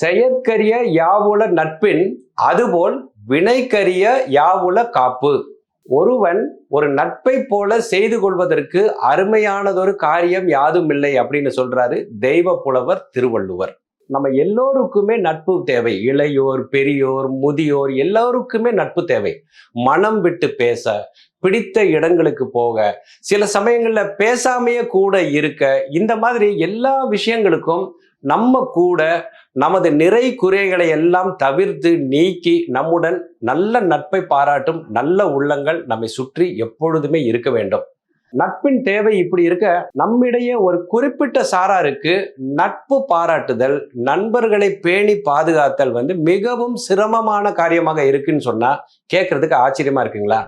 செயற்கரிய யாவுல நட்பின் அதுபோல் வினைக்கரிய யாவுல காப்பு. ஒருவன் ஒரு நட்பை போல செய்து கொள்வதற்கு அருமையானதொரு காரியம் யாதும் இல்லை அப்படின்னு சொல்றாரு தெய்வ புலவர் திருவள்ளுவர். நம்ம எல்லோருக்குமே நட்பு தேவை. இளையோர் பெரியோர் முதியோர் எல்லோருக்குமே நட்பு தேவை. மனம் விட்டு பேச பிடித்த இடங்களுக்கு போக சில சமயங்களில் பேசாமையே கூட இருக்க இந்த மாதிரி எல்லா விஷயங்களுக்கும் நம்ம கூட நமது நிறை குறைகளை எல்லாம் தவிர்த்து நீக்கி நம்முடன் நல்ல நட்பை பாராட்டும் நல்ல உள்ளங்கள் நம்மை சுற்றி எப்பொழுதுமே இருக்க வேண்டும். நட்பின் தேவை இப்படி இருக்க நம்மிடையே ஒரு குறிப்பிட்ட சாராருக்கு நட்பு பாராட்டுதல் நண்பர்களை பேணி பாதுகாத்தல் வந்து மிகவும் சிரமமான காரியமாக இருக்குன்னு சொன்னா கேட்கறதுக்கு ஆச்சரியமா இருக்குங்களா?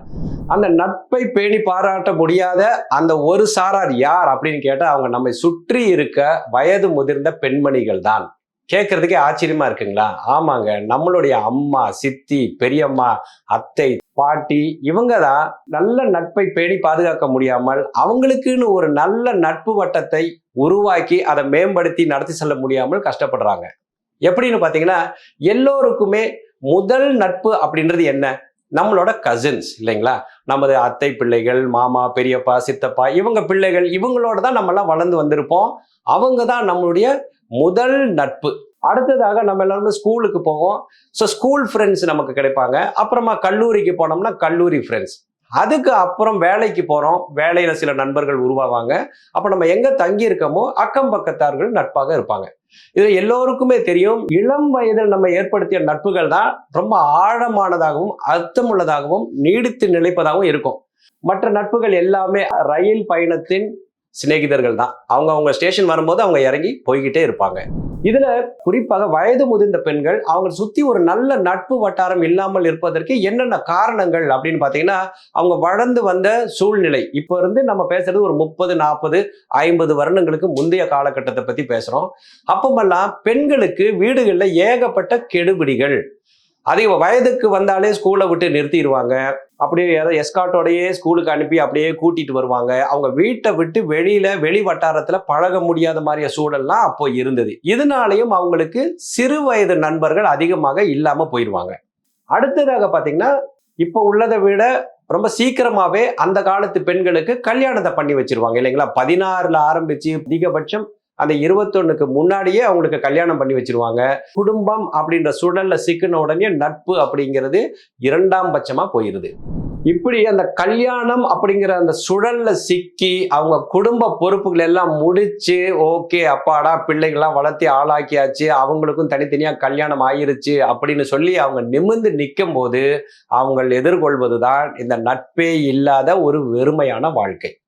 அந்த நட்பை பேணி பாராட்ட முடியாத அந்த ஒரு சாரார் யார் அப்படின்னு கேட்டால் அவங்க நம்மை சுற்றி இருக்க வயது முதிர்ந்த பெண்மணிகள் தான். கேட்கறதுக்கே ஆச்சரியமா இருக்குங்களா? ஆமாங்க. நம்மளுடைய அம்மா சித்தி பெரியம்மா அத்தை பாட்டி இவங்க தான் நல்ல நட்பை பேணி பாதுகாக்க முடியாமல் அவங்களுக்குன்னு ஒரு நல்ல நட்பு வட்டத்தை உருவாக்கி அதை மேம்படுத்தி நடத்தி செல்ல முடியாமல் கஷ்டப்படுறாங்க. எப்படின்னு பார்த்தீங்கன்னா எல்லோருக்குமே முதல் நட்பு அப்படின்றது என்ன? நம்மளோட கசின்ஸ் இல்லைங்களா? நமது அத்தை பிள்ளைகள் மாமா பெரியப்பா சித்தப்பா இவங்க பிள்ளைகள் இவங்களோட தான் நம்மலாம் வளர்ந்து வந்திருப்போம். அவங்க தான் நம்மளுடைய முதல் நட்பு. அடுத்ததாக நம்ம எல்லாருமே ஸ்கூலுக்கு போவோம். ஸோ ஸ்கூல் ஃப்ரெண்ட்ஸ் நமக்கு கிடைப்பாங்க. அப்புறமா கல்லூரிக்கு போனோம்னா கல்லூரி ஃப்ரெண்ட்ஸ் அதுக்கு அப்புறம் வேலைக்கு போகிறோம் வேலையில் சில நண்பர்கள் உருவாவாங்க. அப்போ நம்ம எங்கே தங்கி இருக்கோமோ அக்கம் பக்கத்தார்கள் நட்பாக இருப்பாங்க. இது எல்லோருக்குமே தெரியும். இளம் வயதில் நம்ம ஏற்படுத்திய நட்புகள் தான் ரொம்ப ஆழமானதாகவும் அர்த்தமுள்ளதாகவும் நீடித்து நிலைப்பதாகவும் இருக்கும். மற்ற நட்புகள் எல்லாமே ரயில் பயணத்தின் சிநேகிதர்கள் தான். அவங்க அவங்க ஸ்டேஷன் வரும்போது அவங்க இறங்கி போய்கிட்டே இருப்பாங்க. இதுல குறிப்பாக வயது முதிர்ந்த பெண்கள் அவங்க சுத்தி ஒரு நல்ல நட்பு வட்டாரம் இல்லாமல் இருப்பதற்கு என்னென்ன காரணங்கள் அப்படின்னு பாத்தீங்கன்னா அவங்க வளர்ந்து வந்த சூழ்நிலை. இப்போ இருந்து நம்ம பேசுறது ஒரு முப்பது நாற்பது ஐம்பது வருடங்களுக்கு முந்தைய காலகட்டத்தை பத்தி பேசுறோம். அப்பமெல்லாம் பெண்களுக்கு வீடுகளில் ஏகப்பட்ட கெடுபிடிகள். அதிக வயதுக்கு வந்தாலே ஸ்கூலை விட்டு நிறுத்திடுவாங்க. அப்படியே ஏதோ எஸ்காட்டோடையே ஸ்கூலுக்கு அனுப்பி அப்படியே கூட்டிட்டு வருவாங்க. அவங்க வீட்டை விட்டு வெளியில வெளி வட்டாரத்துல பழக முடியாத மாதிரிய சூழல்லாம் அப்போ இருந்தது. இதனாலையும் அவங்களுக்கு சிறு வயது நண்பர்கள் அதிகமாக இல்லாம போயிடுவாங்க. அடுத்ததாக பாத்தீங்கன்னா இப்போ உள்ளதை விட ரொம்ப சீக்கிரமாவே அந்த காலத்து பெண்களுக்கு கல்யாணத்தை பண்ணி வச்சிருவாங்க. இல்லைங்களா? பதினாறுல ஆரம்பிச்சு அதிகபட்சம் அந்த இருபத்தொன்னுக்கு முன்னாடியே அவங்களுக்கு கல்யாணம் பண்ணி வச்சிருவாங்க. குடும்பம் அப்படின்ற சூழல்ல சிக்கின உடனே நட்பு அப்படிங்கிறது இரண்டாம் பட்சமா போயிருது. இப்படி அந்த கல்யாணம் அப்படிங்கிற அந்த சுழல்ல சிக்கி அவங்க குடும்ப பொறுப்புகள் எல்லாம் முடிச்சு ஓகே அப்பாடா பிள்ளைகள்லாம் வளர்த்தி ஆளாக்கியாச்சு அவங்களுக்கும் தனித்தனியா கல்யாணம் ஆயிருச்சு அப்படின்னு சொல்லி அவங்க நிமிர்ந்து நிற்கும் போது அவங்க எதிர்கொள்வது தான் இந்த நட்பே இல்லாத ஒரு வெறுமையான வாழ்க்கை.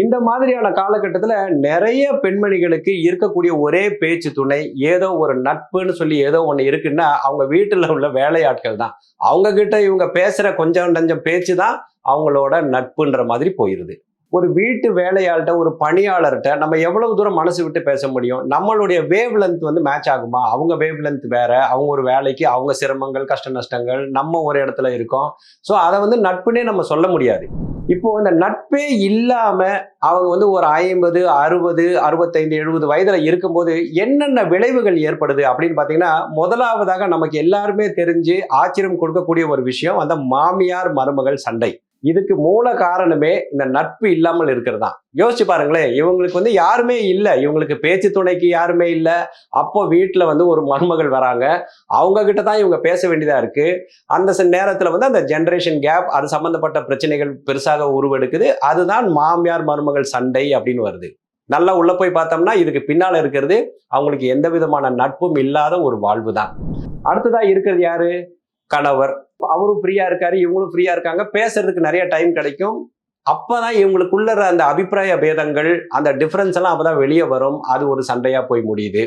இந்த மாதிரியான காலகட்டத்தில் நிறைய பெண்மணிகளுக்கு இருக்கக்கூடிய ஒரே பேச்சு துணை ஏதோ ஒரு நட்புன்னு சொல்லி ஏதோ ஒன்று இருக்குன்னா அவங்க வீட்டில் உள்ள வேலையாட்கள் தான். அவங்க கிட்ட இவங்க பேசுகிற கொஞ்சம் நஞ்சம் பேச்சு தான் அவங்களோட நட்புன்ற மாதிரி போயிடுது ஒரு வீட்டு வேலையாள்கிட்ட ஒரு பணியாளர்கிட்ட நம்ம எவ்வளவு தூரம் மனசு விட்டு பேச முடியும்? நம்மளுடைய வேவ் லென்த் வந்து மேட்ச் ஆகுமா? அவங்க வேவ் லென்த் வேற அவங்க ஒரு வேலைக்கு அவங்க சிரமங்கள் கஷ்ட நஷ்டங்கள் நம்ம ஒரு இடத்துல இருக்கோம். ஸோ அதை வந்து நட்புனே நம்ம சொல்ல முடியாது. இப்போ இந்த நட்பே இல்லாம அவங்க வந்து ஒரு ஐம்பது அறுபது அறுபத்தைந்து எழுபது வயதுல இருக்கும்போது என்னென்ன விளைவுகள் ஏற்படுது அப்படின்னு பாத்தீங்கன்னா முதலாவதாக நமக்கு எல்லாருமே தெரிஞ்சு ஆச்சரியம் கொடுக்கக்கூடிய ஒரு விஷயம் அந்த மாமியார் மருமகள் சண்டை. இதுக்கு மூல காரணமே இந்த நட்பு இல்லாமல் இருக்கிறது தான் யோசிச்சு பாருங்களேன் இவங்களுக்கு வந்து யாருமே இல்லை. இவங்களுக்கு பேச்சு துணைக்கு யாருமே இல்லை. அப்போ வீட்டில் வந்து ஒரு மருமகள் வராங்க. அவங்க கிட்ட தான் இவங்க பேச வேண்டியதாக இருக்கு. அந்த ச- வந்து அந்த ஜென்ரேஷன் கேப் அது சம்மந்தப்பட்ட பிரச்சனைகள் பெருசாக உருவெடுக்குது. அதுதான் மாமியார் மருமகள் சண்டை அப்படின்னு வருது. நல்லா உள்ள போய் பார்த்தோம்னா இதுக்கு பின்னால் இருக்கிறது அவங்களுக்கு எந்த விதமான நட்பும் இல்லாத ஒரு வாழ்வு தான் அடுத்ததாக இருக்கிறது யாரு? கணவர். அவரும் ஃப்ரீயா இருக்காரு இவங்களும் ஃப்ரீயா இருக்காங்க. பேசுறதுக்கு நிறைய டைம் கிடைக்கும். அப்பதான் இவங்களுக்குள்ள அந்த அபிப்பிராய பேதங்கள் அந்த டிஃபரன்ஸ் எல்லாம் அப்பதான் வெளியே வரும். அது ஒரு சண்டையா போய் முடியுது.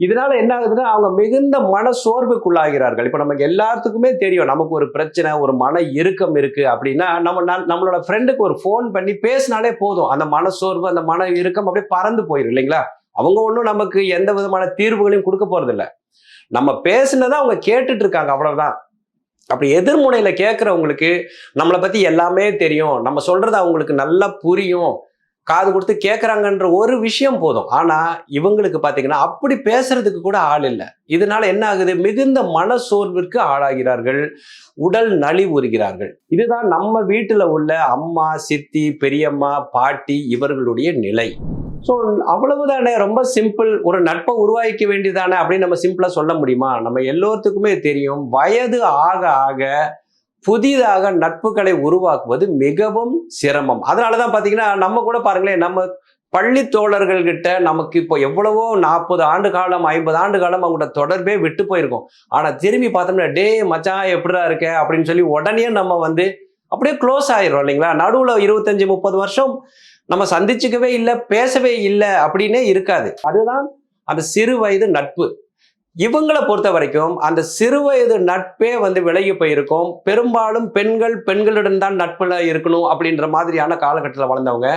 இதனால என்ன ஆகுதுன்னா அவங்க மிகுந்த மன சோர்வுக்குள்ளாகிறார்கள். இப்போ நமக்கு எல்லாத்துக்குமே தெரியும் நமக்கு ஒரு பிரச்சனை ஒரு மன இறுக்கம் இருக்கு அப்படின்னா நம்ம நம்மளோட ஃப்ரெண்டுக்கு ஒரு ஃபோன் பண்ணி பேசினாலே போதும். அந்த மன சோர்வு அந்த மன இறுக்கம் அப்படியே பறந்து போயிடும் இல்லைங்களா? அவங்க ஒன்றும் நமக்கு எந்த விதமான தீர்வுகளையும் கொடுக்க போறதில்லை. நம்ம பேசுனதை அவங்க கேட்டுட்டு இருக்காங்க அவ்வளவுதான். அப்படி எதிர்முனையில் கேட்குறவங்களுக்கு நம்மளை பற்றி எல்லாமே தெரியும். நம்ம சொல்கிறது அவங்களுக்கு நல்லா புரியும். காது கொடுத்து கேட்குறாங்கன்ற ஒரு விஷயம் போதும். ஆனால் இவங்களுக்கு பார்த்திங்கன்னா அப்படி பேசுறதுக்கு கூட ஆள் இல்லை. இதனால என்ன ஆகுது? மிகுந்த மன சோர்விற்கு ஆளாகிறார்கள். உடல் நலிவுறுகிறார்கள் இதுதான் நம்ம வீட்டில் உள்ள அம்மா சித்தி பெரியம்மா பாட்டி இவர்களுடைய நிலை. ஸோ அவ்வளவுதானே? ரொம்ப சிம்பிள் ஒரு நட்பை உருவாக்கிக்க வேண்டியதானே அப்படின்னு நம்ம சிம்பிளாக சொல்ல முடியுமா? நம்ம எல்லோருத்துக்குமே தெரியும். வயது ஆக ஆக புதிதாக நட்புகளை உருவாக்குவது மிகவும் சிரமம். அதனால தான் பார்த்தீங்கன்னா நம்ம கூட பாருங்களேன் நம்ம பள்ளி தோழர்கள்கிட்ட நமக்கு இப்போ எவ்வளவோ நாற்பது ஆண்டு காலம் ஐம்பது ஆண்டு காலம் அவங்கள்ட்ட தொடர்பே விட்டு போயிருக்கோம். ஆனால் திரும்பி பார்த்தோம்னா டே மச்சான் எப்படிடா இருக்க? அப்படின்னு சொல்லி உடனே நம்ம வந்து அப்படியே க்ளோஸ் ஆயிடும் இல்லைங்களா? நடுவில் இருபத்தஞ்சி முப்பது வருஷம் நம்ம சந்திச்சுக்கவே இல்லை பேசவே இல்லை அப்படின்னே இருக்காது. அதுதான் அந்த சிறு வயது நட்பு. இவங்களை பொறுத்த வரைக்கும் அந்த சிறு வயது நட்பே வந்து விலகி போயிருக்கும். பெரும்பாலும் பெண்கள் பெண்களுடன் தான் நட்புல இருக்கணும் அப்படின்ற மாதிரியான காலகட்டத்தில் வளர்ந்தவங்க.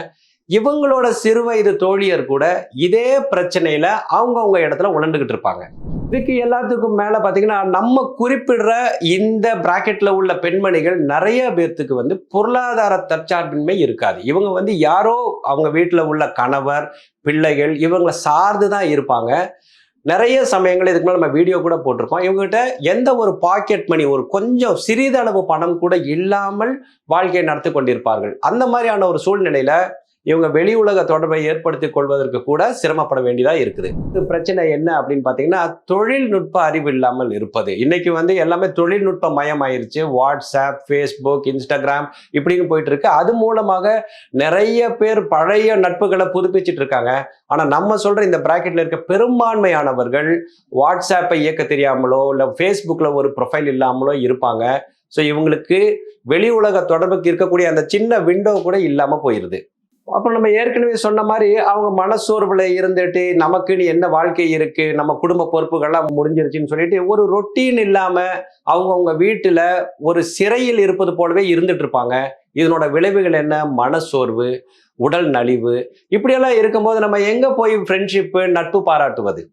இவங்களோட சிறு வயது தோழியர் கூட இதே பிரச்சனையில அவங்கவுங்க இடத்துல உணர்ந்துகிட்டு இருப்பாங்க. இதுக்கு எல்லாத்துக்கும் மேல பாத்தீங்கன்னா நம்ம குறிப்பிடுற இந்த பிராக்கெட்ல உள்ள பெண்மணிகள் நிறைய பேர்த்துக்கு வந்து பொருளாதார தற்சார்பின்மை இருக்காது. இவங்க வந்து யாரோ அவங்க வீட்டுல உள்ள கணவர் பிள்ளைகள் இவங்களை சார்ந்து தான் இருப்பாங்க. நிறைய சமயங்கள் இதுக்கு மேலே நம்ம வீடியோ கூட போட்டிருப்போம் இவங்ககிட்ட எந்த ஒரு பாக்கெட் மணி ஒரு கொஞ்சம் சிறிதளவு பணம் கூட இல்லாமல் வாழ்க்கையை நடத்தி கொண்டிருப்பார்கள். அந்த மாதிரியான ஒரு சூழ்நிலையில இவங்க வெளி உலக தொடர்பை ஏற்படுத்திக் கொள்வதற்கு கூட சிரமப்பட வேண்டியதா இருக்குது. இது பிரச்சனை என்ன அப்படின்னு பார்த்தீங்கன்னா தொழில்நுட்ப அறிவு இல்லாமல் இருப்பது. இன்னைக்கு வந்து எல்லாமே தொழில்நுட்ப மயம் ஆயிருச்சு வாட்ஸ்அப் ஃபேஸ்புக் இன்ஸ்டாகிராம் இப்படின்னு போயிட்டு இருக்கு அது மூலமாக நிறைய பேர் பழைய நட்புகளை புதுப்பிச்சிட்டு இருக்காங்க. ஆனா நம்ம சொல்ற இந்த பிராக்கெட்ல இருக்க பெரும்பான்மையானவர்கள் வாட்ஸ்அப்பை இயக்க தெரியாமலோ இல்லை ஃபேஸ்புக்ல ஒரு ப்ரொஃபைல் இல்லாமலோ இருப்பாங்க. ஸோ இவங்களுக்கு வெளி உலக தொடர்புக்கு இருக்கக்கூடிய அந்த சின்ன விண்டோ கூட இல்லாமல் போயிடுது அப்புறம் நம்ம ஏற்கனவே சொன்ன மாதிரி அவங்க மனசோர்வில் இருந்துட்டு நமக்குன்னு என்ன வாழ்க்கை இருக்குது நம்ம குடும்ப பொறுப்புகள்லாம் முடிஞ்சிருச்சுன்னு சொல்லிட்டு ஒரு ரொட்டீன் இல்லாமல் அவங்கவுங்க வீட்டில் ஒரு சிறையில் இருப்பது போலவே இருந்துட்டு இருப்பாங்க. இதனோட விளைவுகள் என்ன? மனசோர்வு உடல் நலிவு. இப்படியெல்லாம் இருக்கும்போது நம்ம எங்கே போய் ஃப்ரெண்ட்ஷிப்பு நட்பு பாராட்டுவது?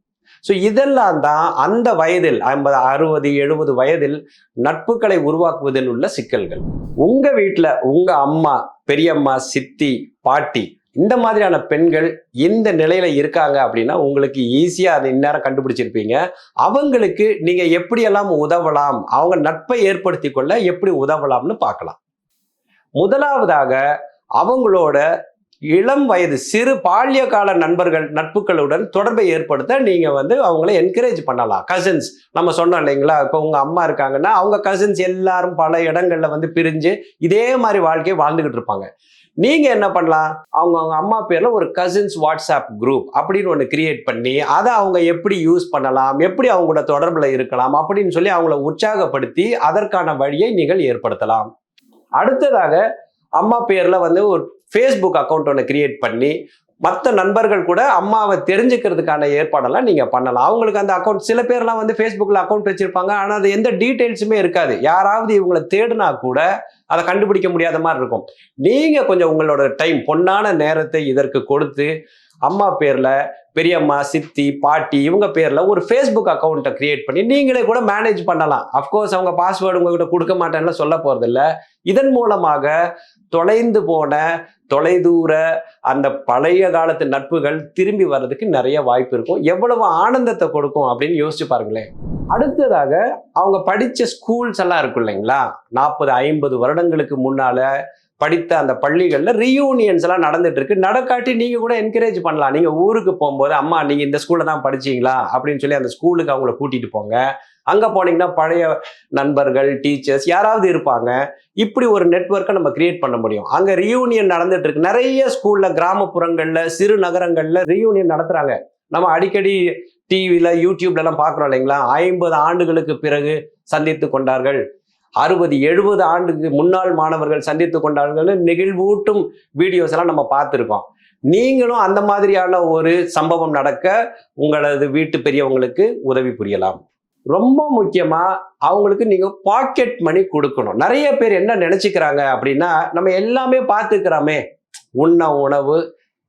ஸோ இதெல்லாம் தான் அந்த வயதில் ஐம்பது அறுபது எழுபது வயதில் நட்புகளை உருவாக்குவதில் உள்ள சிக்கல்கள். உங்கள் வீட்டில் உங்கள் அம்மா பெரியம்மா சித்தி பாட்டி இந்த மாதிரியான பெண்கள் இந்த நிலையில இருக்காங்க அப்படின்னா உங்களுக்கு ஈஸியா அதை இந்நேரம் கண்டுபிடிச்சிருப்பீங்க. அவங்களுக்கு நீங்க எப்படியெல்லாம் உதவலாம் அவங்க நட்பை ஏற்படுத்தி கொள்ள எப்படி உதவலாம்னு பார்க்கலாம். முதலாவதாக அவங்களோட இளம் வயது சிறு பால்ய கால நண்பர்கள் நட்புகளுடன் தொடர்பை ஏற்படுத்த நீங்கள் வந்து அவங்கள என்கரேஜ் பண்ணலாம். கசின்ஸ் நம்ம சொன்னோம் இல்லைங்களா? இப்போ உங்கள் அம்மா இருக்காங்கன்னா அவங்க கசின்ஸ் எல்லாரும் பல இடங்களில் வந்து பிரிஞ்சு இதே மாதிரி வாழ்க்கையை வாழ்ந்துக்கிட்டு இருப்பாங்க. நீங்க என்ன பண்ணலாம்? அவங்க அவங்க அம்மா பேர்ல ஒரு கசின்ஸ் வாட்ஸ்அப் குரூப் அப்படின்னு ஒன்று கிரியேட் பண்ணி அதை அவங்க எப்படி யூஸ் பண்ணலாம்? எப்படி அவங்களோட தொடர்பில் இருக்கலாம்? அப்படின்னு சொல்லி அவங்கள உற்சாகப்படுத்தி அதற்கான வழியை நீங்கள் ஏற்படுத்தலாம். அடுத்ததாக அம்மா பேர்ல வந்து ஒரு ஃபேஸ்புக் அக்கௌண்ட் ஒன்று கிரியேட் பண்ணி மற்ற நண்பர்கள் கூட அம்மாவை தெரிஞ்சுக்கிறதுக்கான ஏற்பாடெல்லாம் நீங்கள் பண்ணலாம். அவங்களுக்கு அந்த அக்கௌண்ட் சில பேர்லாம் வந்து ஃபேஸ்புக்கில் அக்கௌண்ட் வச்சுருப்பாங்க. ஆனால் அது எந்த டீட்டெயில்ஸுமே இருக்காது. யாராவது இவங்களை தேடினா கூட அதை கண்டுபிடிக்க முடியாத மாதிரி இருக்கும். நீங்கள் கொஞ்சம் உங்களோட டைம் பொன்னான நேரத்தை இதற்கு கொடுத்து அம்மா பேரில் பெரியம்மா சித்தி பாட்டி இவங்க பேரில் ஒரு ஃபேஸ்புக் அக்கௌண்ட்டை கிரியேட் பண்ணி நீங்களே கூட மேனேஜ் பண்ணலாம். அஃப்கோர்ஸ் அவங்க பாஸ்வேர்டு உங்ககிட்ட கொடுக்க மாட்டேன்னு சொல்ல போகிறதில்ல இதன் மூலமாக தொலைந்து போன தொலைதூர அந்த பழைய காலத்து நட்புகள் திரும்பி வர்றதுக்கு நிறைய வாய்ப்பு இருக்கும். எவ்வளவு ஆனந்தத்தை கொடுக்கும் அப்படின்னு யோசிச்சு பாருங்களேன். அடுத்ததாக அவங்க படித்த ஸ்கூல்ஸ் எல்லாம் இருக்கும் இல்லைங்களா? நாற்பது ஐம்பது வருடங்களுக்கு முன்னால் படித்த அந்த பள்ளிகளில் ரீயூனியன்ஸ் எல்லாம் நடந்துட்டு இருக்கு நடக்காட்டி நீங்க கூட என்கரேஜ் பண்ணலாம். நீங்க ஊருக்கு போகும்போது அம்மா நீங்க இந்த ஸ்கூல்ல தான் படிச்சீங்களா? அப்படின்னு சொல்லி அந்த ஸ்கூலுக்கு அவங்கள கூட்டிட்டு போங்க. அங்க போனீங்கன்னா பழைய நண்பர்கள் டீச்சர்ஸ் யாராவது இருப்பாங்க. இப்படி ஒரு நெட்ஒர்க்கை நம்ம கிரியேட் பண்ண முடியும். அங்க ரியூனியன் நடந்துட்டு இருக்கு நிறைய ஸ்கூல்ல கிராமப்புறங்கள்ல சிறு நகரங்கள்ல ரியூனியன் நடத்துறாங்க. நம்ம அடிக்கடி டிவியில யூடியூப்ல எல்லாம் பாக்குறோம் இல்லைங்களா? ஐம்பது ஆண்டுகளுக்கு பிறகு சந்தித்து கொண்டார்கள். அறுபது எழுபது ஆண்டுக்கு முன்னாள் மாணவர்கள் சந்தித்து கொண்டார்கள்னு நெகிழ்வூட்டும் வீடியோஸ் எல்லாம் நம்ம பார்த்துருக்கோம். நீங்களும் அந்த மாதிரியான ஒரு சம்பவம் நடக்க உங்களது வீட்டு பெரியவங்களுக்கு உதவி புரியலாம். ரொம்ப முக்கியமா அவங்களுக்கு நீங்க பாக்கெட் மணி கொடுக்கணும். நிறைய பேர் என்ன நினைச்சுக்கிறாங்க அப்படின்னா நம்ம எல்லாமே பார்த்துக்கிறோமே. உண்ண உணவு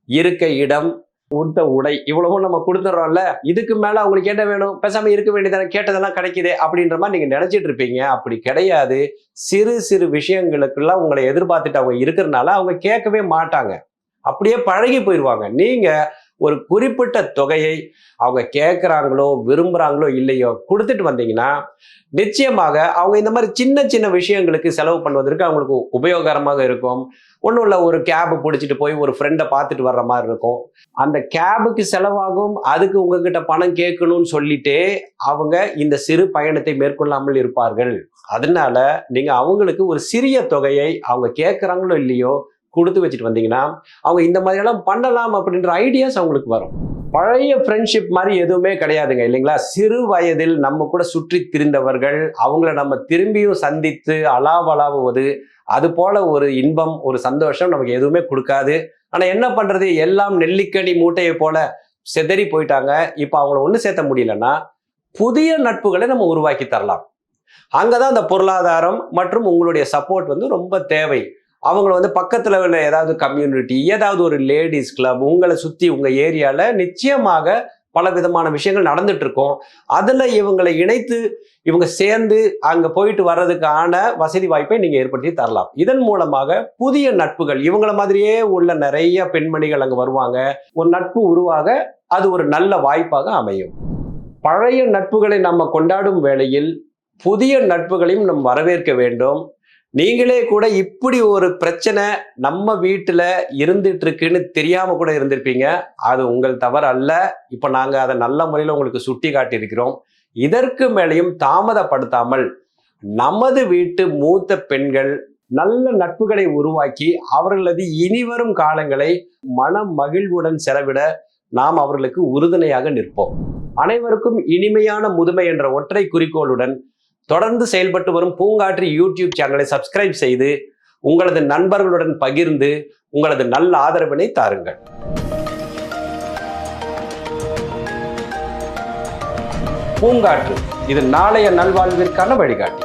இருக்க இடம் உடுத்த உடை இவ்வளவும் நம்ம கொடுத்துட்றோம்ல இதுக்கு மேல அவங்களுக்கு என்ன வேணும்? பேசாம இருக்க வேண்டியதான? கேட்டதெல்லாம் கிடைக்குதே அப்படின்ற மாதிரி நீங்க நினைச்சிட்டு இருப்பீங்க. அப்படி கிடையாது. சிறு சிறு விஷயங்களுக்கெல்லாம் உங்களை எதிர்பார்த்துட்டு அவங்க இருக்கிறனால அவங்க கேட்கவே மாட்டாங்க. அப்படியே பழகி போயிடுவாங்க நீங்க ஒரு குறிப்பிட்ட தொகையை அவங்க கேட்குறாங்களோ விரும்புகிறாங்களோ இல்லையோ கொடுத்துட்டு வந்தீங்கன்னா நிச்சயமாக அவங்க இந்த மாதிரி சின்ன சின்ன விஷயங்களுக்கு செலவு பண்ணுவதற்கு அவங்களுக்கு உபயோகரமாக இருக்கும். ஒன்றும் இல்லை ஒரு கேபு பிடிச்சிட்டு போய் ஒரு ஃப்ரெண்டை பார்த்துட்டு வர்ற மாதிரி இருக்கும். அந்த கேபுக்கு செலவாகும் அதுக்கு உங்ககிட்ட பணம் கேட்கணும்னு சொல்லிட்டே அவங்க இந்த சிறு பயணத்தை மேற்கொள்ளாமல் இருப்பார்கள். அதனால நீங்கள் அவங்களுக்கு ஒரு சிறிய தொகையை அவங்க கேட்குறாங்களோ இல்லையோ கொடுத்து வச்சுட்டு வந்தீங்கன்னா அவங்க இந்த மாதிரியெல்லாம் பண்ணலாம் அப்படின்ற ஐடியாஸ் அவங்களுக்கு வரும். பழைய ஃப்ரெண்ட்ஷிப் மாதிரி எதுவுமே கிடையாதுங்க இல்லைங்களா? சிறு வயதில் நம்ம கூட சுற்றி திரிந்தவர்கள் அவங்கள நம்ம திரும்பியும் சந்தித்து அலாவலாவுவது அது போல ஒரு இன்பம் ஒரு சந்தோஷம் நமக்கு எதுவுமே கொடுக்காது. ஆனால் என்ன பண்ணுறது எல்லாம் நெல்லிக்கனி மூட்டையை போல செதறி போயிட்டாங்க. இப்போ அவங்கள ஒன்று சேர்த்த முடியலன்னா புதிய நட்புகளை நம்ம உருவாக்கி தரலாம். அங்கே தான் அந்த பொருளாதாரம் மற்றும் உங்களுடைய சப்போர்ட் வந்து ரொம்ப தேவை. அவங்கள வந்து பக்கத்தில் உள்ள ஏதாவது கம்யூனிட்டி ஏதாவது ஒரு லேடிஸ் கிளப் உங்களை சுற்றி உங்கள் ஏரியாவில் நிச்சயமாக பல விதமான விஷயங்கள் நடந்துட்டு இருக்கும். அதில் இவங்களை இணைத்து இவங்க சேர்ந்து அங்கே போயிட்டு வர்றதுக்கான வசதி வாய்ப்பை நீங்கள் ஏற்படுத்தி தரலாம். இதன் மூலமாக புதிய நட்புகள் இவங்கள மாதிரியே உள்ள நிறைய பெண்மணிகள் அங்கே வருவாங்க. ஒரு நட்பு உருவாக அது ஒரு நல்ல வாய்ப்பாக அமையும். பழைய நட்புகளை நம்ம கொண்டாடும் வேளையில் புதிய நட்புகளையும் நம் வரவேற்க வேண்டும். நீங்களே கூட இப்படி ஒரு பிரச்சனை நம்ம வீட்டுல இருந்துட்டு இருக்குன்னு தெரியாம கூட இருந்திருப்பீங்க. அது உங்கள் தவறு அல்ல இப்ப நாங்க அதை நல்ல முறையில் உங்களுக்கு சுட்டி காட்டியிருக்கிறோம். இதற்கு மேலையும் தாமதப்படுத்தாமல் நமது வீட்டு மூத்த பெண்கள் நல்ல நட்புகளை உருவாக்கி அவர்களது இனிவரும் காலங்களை மன மகிழ்வுடன் செலவிட நாம் அவர்களுக்கு உறுதுணையாக நிற்போம். அனைவருக்கும் இனிமையான முதுமை என்ற ஒற்றை குறிக்கோளுடன் தொடர்ந்து செயல்பட்டு வரும் பூங்காற்று யூடியூப் சேனலை சப்ஸ்கிரைப் செய்து உங்களது நண்பர்களுடன் பகிர்ந்து உங்களது நல்ல ஆதரவினை தாருங்கள். பூங்காற்று இது நாளைய நல்வாழ்விற்கான வழிகாட்டி.